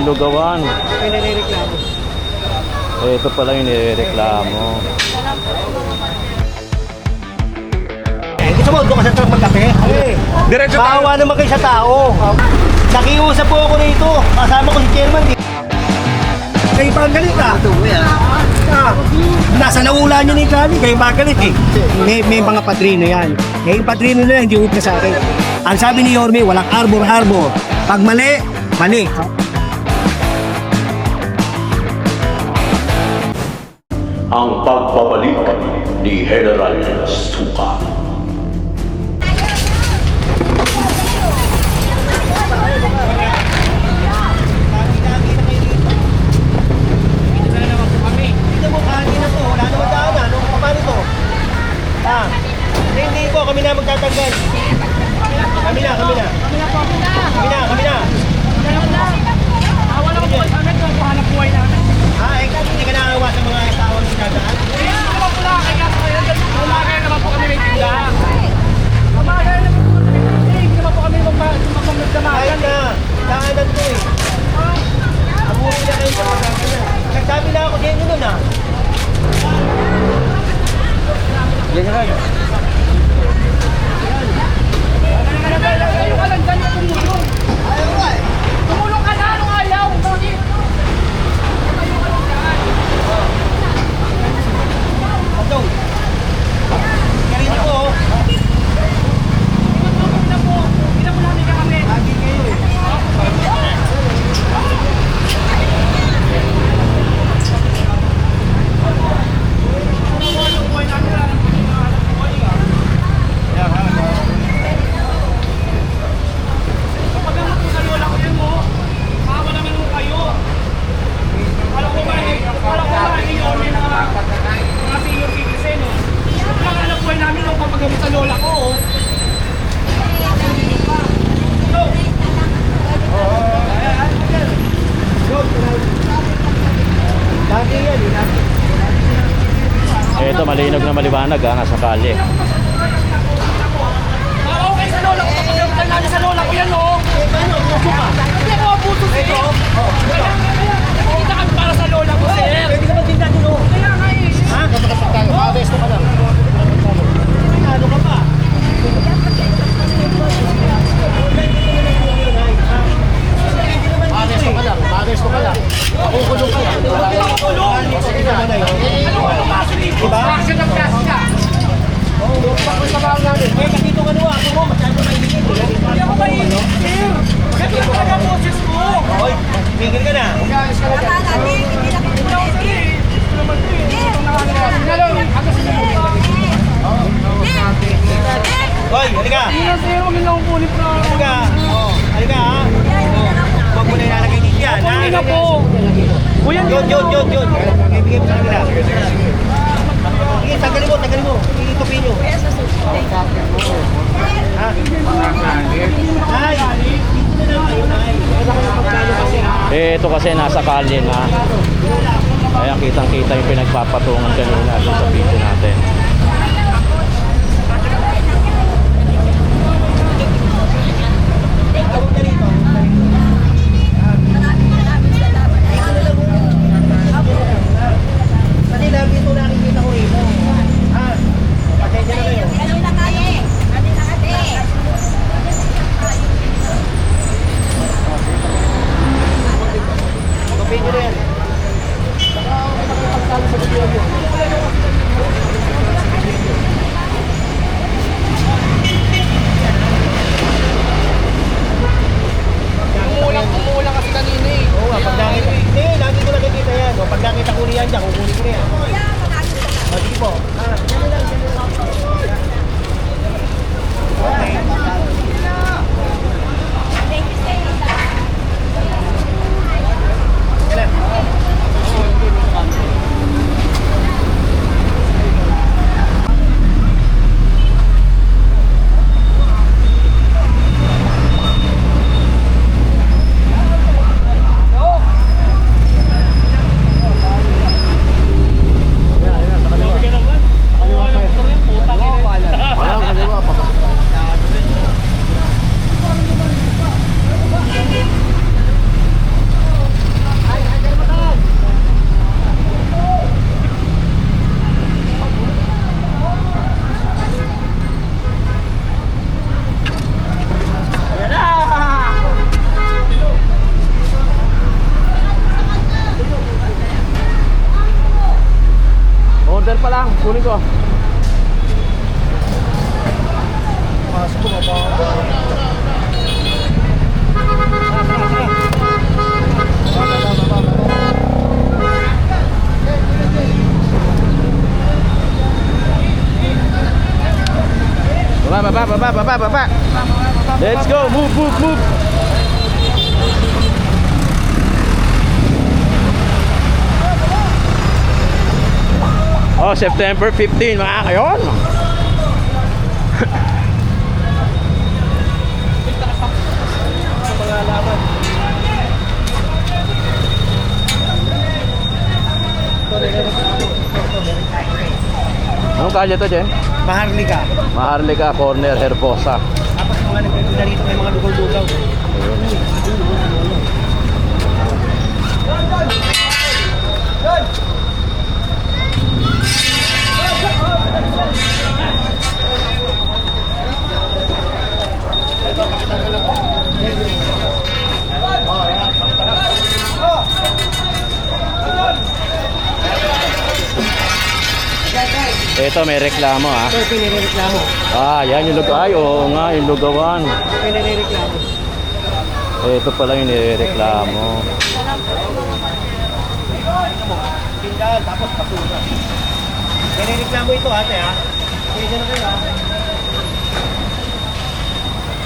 yung lugawan. Pinare-reklamo. Eh, ito pala yung nireklamo. Eh, gusto mo, doon ka sa truck magkape? Eh, Diretso tayo. Bawa naman kayo sa tao. Nakiusap po ako rito. Kasama ko si chairman. Di. Kayo pa ang galit ah. Ah, nasa naula niyo ni Kali, kayo pa ang galit eh. May, may mga padrino yan. Eh, yung padrino na yan, hindi upna sa akin. Ang sabi ni Yorme, walang arbor-arbor. Pag mali, mali. Ang pagbabalik ni General Suka. Dito mo, kanin na to. Wala naman daan. Ano pa paano to? Ah, hindi, hindi po. Kami na magtatanggal. Kami na, kami na. Kami na, kami na. Wala ko po sa amin kung hanap buhay namin. Ah, eh, hindi ka nakawa sa mga tawang sinadaan. Eh, hindi naman po nakakaya sa kayo. Umagaya naman po kami may tindahan. Umagaya naman po kami may tindahan. Hindi naman po kami Kahit magdamagan. na, daanan to eh. Abuhin na kayo sa mga ganyan. Nagsabi na ako sa inyo nun ah. Yan na kayo. Kayo ka lang dyan yung tumulong. Tumulong ka na, anong ayaw? Bakit? Ito. Kaya ko oh. Tumulong na po. Hindi na po namin kami. Lagi kayo eh. Kapag ano po sa lola ko yan mo, maawa naman mo kayo. Alam ko ba, eh, alam ko ba, eh, yun, may mga mga senior citizen, no? Kapag alam ko namin, no, kapag ano sa lola ko, oh. Lagi yan eh. Lagi. Eh, ito malinog na maliwanag ha, nasa. Ah, okay sa lola ko, kapag ano namin sa lola ko yan, no? Kasi ako ang puso, sir. Kaya nga, kaya, nakikita kami para sa lola ko, sir. Pwede naman din natin oh. Kaya nga, eh. Ha? Makabesto ka lang. Ano ka pa? Makabesto ka lang. Makabesto ka lang. Kukulong ka lang. Sige naman na yun. Diba? Action ng gas ka. Oo, pakul sa bawang namin. Eh, kasi ito ano, ako mo, masyado mainit. Hindi ako mainit, sir. Ganito talaga ang boses ko. Hoy, tigil ka na. Hoy, halika. Hindi na, sir. Huwag niyo akong kunin pa. Halika. Oh, halika ha. Ha? Hindi na po. Kuya, Yun, yun, yun, yun. Ibigay mo sa kanila. Sige, mo, mo. Ikutupin nyo. Ha? Ay, dito na lang. Eh, ito kasi nasa kalye na. Kaya kitang-kita yung pinagpapatungan kanina doon sa video natin. Tawag ka rito. Kasi lagi ito nakikita ko rito. Ha? Pasensya na kayo. Ikutupin nyo na yan. Umuulang, order pa lang. Kunin ko. Pasok ko, mababa. Baba, baba, baba, baba, baba. Let's go. Move, move, move. Oh, September 15 mga kayon. Anong kalye to, Jen? Maharlika. Maharlika Corner Herbosa. Tapos mga nagtitinda rito may mga lugaw-lugaw. Ito may reklamo ha. Ito, pinireklamo. Ah, yan yung lugaw. Ay, oo nga, yung lugawan. Pinireklamo. Ito pala yung nireklamo. Tindahan, tapos basura. Pinireklamo ito ate ha. Pwede na kayo ha.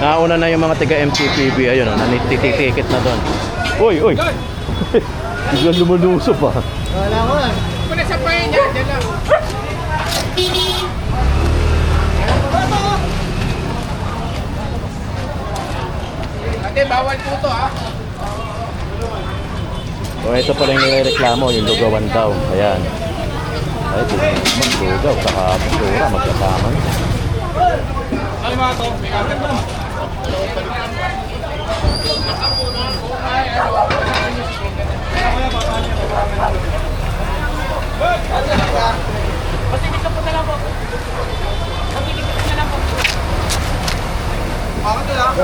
Nauna na yung mga taga MTPB ayun, oh, nanitititikit na doon. Uy, uy. Biglang lumulusop ah. Wala ko lang. So ito pala yung nireklamo, yung lugawan daw. Ayan. Ay, maglugaw, saka basura, magkasama. Kali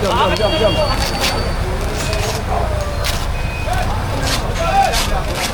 jump, jump, jump, jump.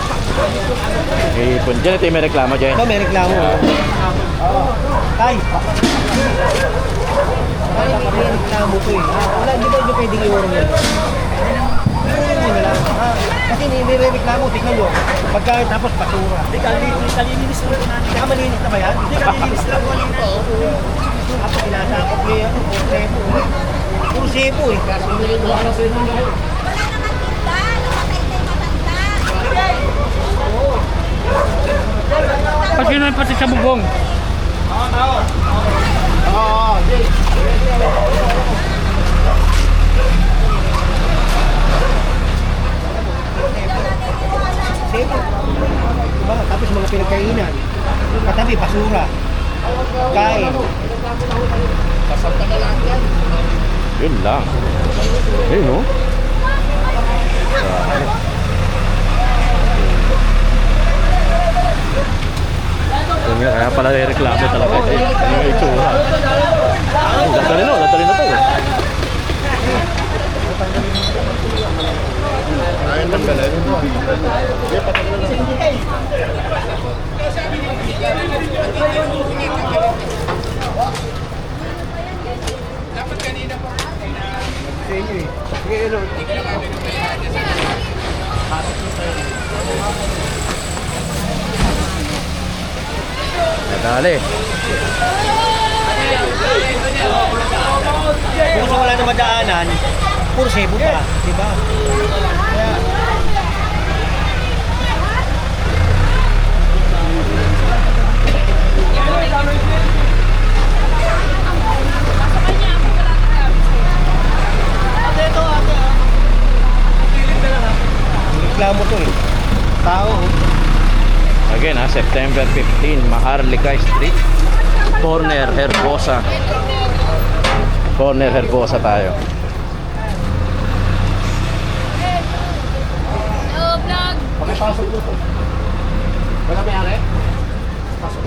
Eh, pun dyan ito yung may reklamo dyan. Ito, may reklamo. Tay. Tay, may reklamo ko eh. Ah, Wala, ba hindi pwedeng iurong yan? Ah, Kasi may reklamo, tingnan nyo. Pagka tapos basura. Hindi, kalinis, kalinis lang po namin. Kaya malinis na ba yan? Hindi, kalinis lang po nito. Tapos sinasakot nyo yan, puro sepo. Puro sepo eh. Kasi hindi mo ano sa inyo. Pati na pati sa bubong. Oo, hindi. Sepo. Diba? Tapos mga pinagkainan. Katabi, basura. Kain. Yun lang. Yun, no? Yun nga, kaya pala reklamo talaga. Ano yung itsura? Ang ganda rin o, ganda rin na to. Ayun lang pala. Dapat kanina pa. Sige, sige. Sige, Dali. Kung sa wala na madaanan, puro sebo pa, di ba? Kaya, ah. Ah. Reklamo to eh. Tao, oh. Again ha, September 15, Maharlika Street. Corner Herbosa. Corner Herbosa tayo. Hello, vlog! Pakipasok mo to. Wala may ari? Pasok.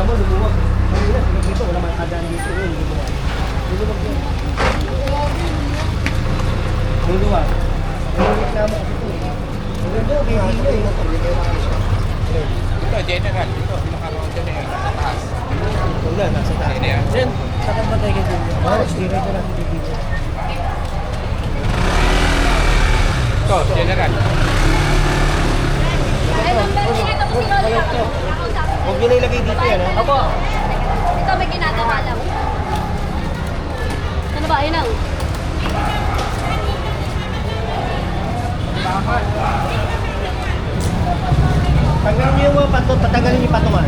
Tama, lumuwag. Kanina, tingnan dito, wala may kadaan dito. Yun, lumuwag. Lumuwag yun. Luluwag. Yung reklamo kasi ito eh. Maganda, okay, hindi eh. Ito, general. Ito, pinakaroon general. Sa taas. Wala, nasa taas. Sino yan? Jen, saan ba tayo dito? Oo, stira ka lang dito. Ito, general. Huwag nyo na ilagay dito yan, ha? Opo. Ito may ginagawa lang. Ano ba? Ayun na. oh. Tanggalin niyo yung mga pato, tatanggalin niyo patungan.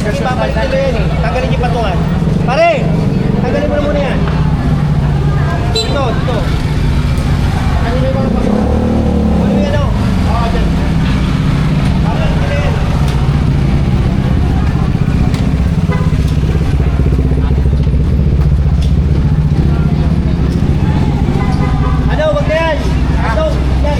Kasi babalik nila yan eh. Tanggalin niyo patungan. Pare! Tanggalin mo na muna yan. Dito, dito. Tanggalin niyo yung mga patungan. Ano yan o? Oo, dyan. Tanggalin nila yan. Ano, wag na yan. Ito, yan.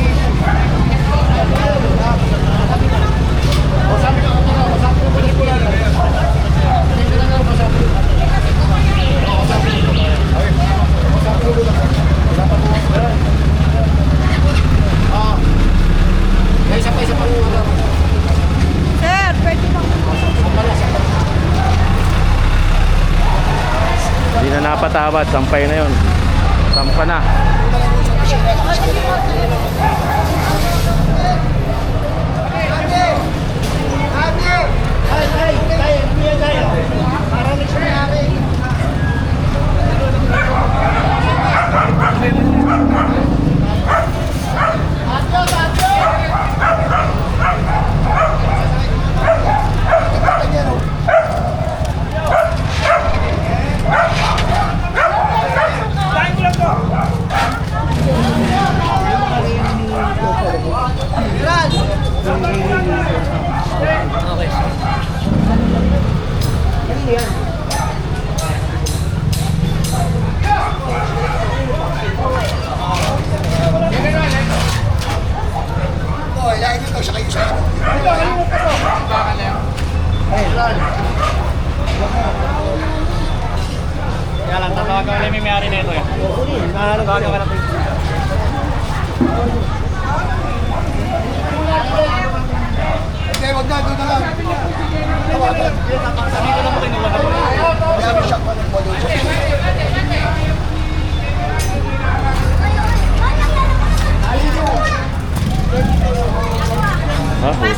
Hindi na napatawad, sampay na yon. Sampa na. Ay, ay, ay, kuya tayo. Parang next nangyari. Kain ko lang to. Kaya lang, tatawagan ko lang may may-ari na ito eh. Nahanap ko Tawagan ka na. na po. Sabi ko na mo kinuha na po.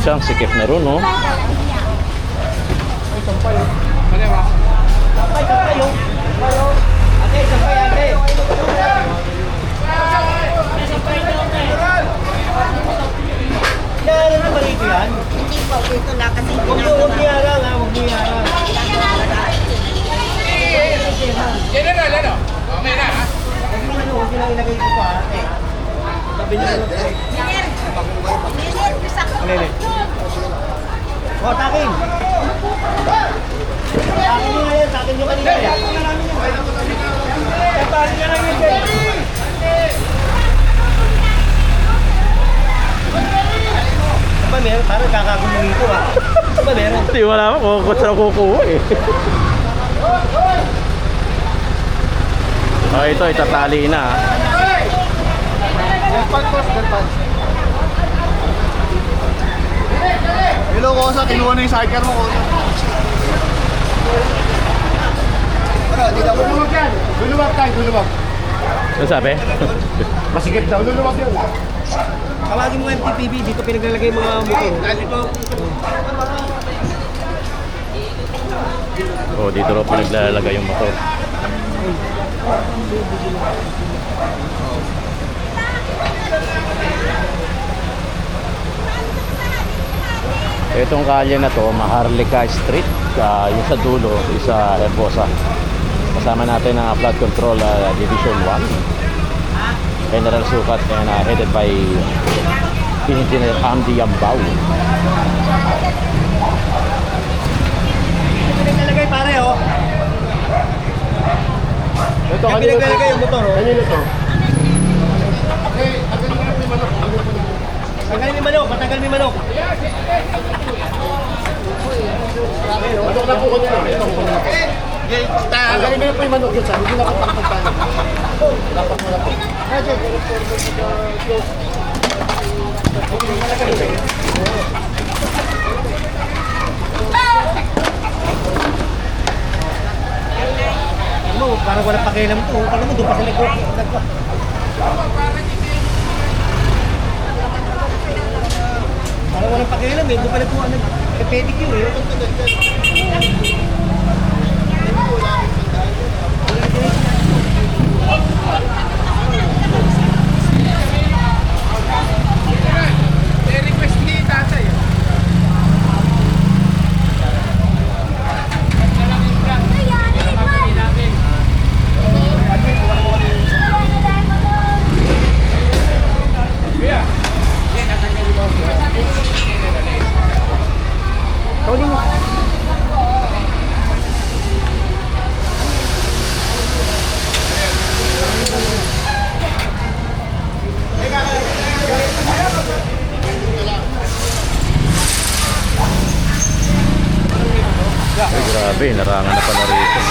Ha, usang sikip na ron, no? Hindi po, dito lang kasi. General, ano? Na, mo. Alele. O, takin. Takin nyo ngayon, takin nyo kanina. yan. Eh, takin nyo lang yun. Ba meron? Parang kakagulo nito ah. Ba meron? Hindi, wala pa. Kukot sa kukuha eh. Oh, ito, itatali na. ah. Hello, Kosa. Kinuha na yung sidecar mo, Kosa. Ano, di na Luluwag yan. Luluwag tayo. Ano sabi? Masikip daw, luluwag yan. Tawagin mo MTPB, dito pinaglalagay mga motor. Oh, dito raw pinaglalagay yung motor. Itong kalye na to, Maharlika Street, ah, yung sa dulo, yung sa Herbosa. Kasama natin ang Flood Control ah, Division 1. General Sukat and ah, headed by Engineer Amdi Yambao. Pinaglalagay pare oh. Ito, Yung pinaglalagay yung motor oh. Kanino to? Tanggalin yung manok, patanggal mo yung manok. Manok na po ko nila. Nila. Tanggalin mo na po yung manok yun sa. Hindi na kapagpagpano. Dapat mo na po. Ano, parang walang pakialam to. Alam mo, doon pa sila ko. Parang walang pakialam eh. Doon pa nagkuha ng pedicure eh. Eh, request ni tatay. Ay, grabe, narangan na pala rito.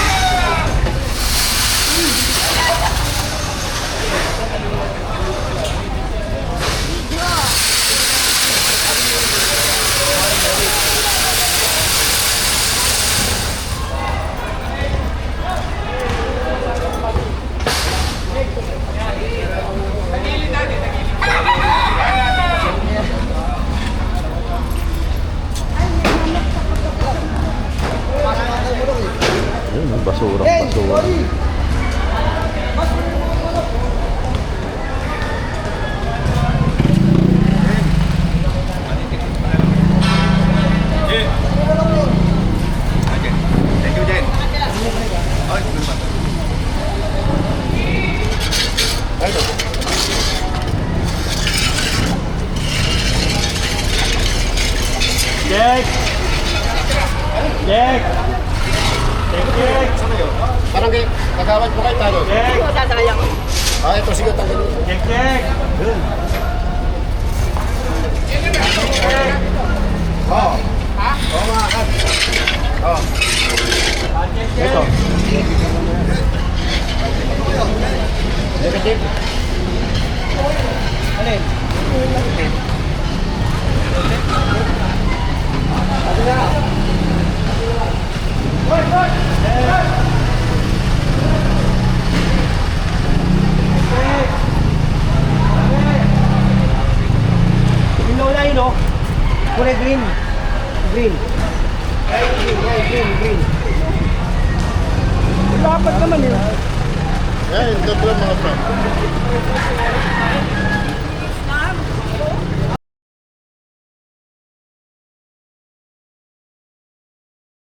Yun, basurang basura. Thank you, Jen. Jack! Jack! Jack! Parang kay, kagawad mo kayo tayo. Jack! Sasayang. Ah, ito sige, tanggalin mo. Jack! Jack! Oo. Ha? Oo mga kan. Oo. Ito. Negative. Alin? Yung Kulay green. Green. Ay, green, ay, green, green. Dapat naman yun. Yan, ito pala mga friend.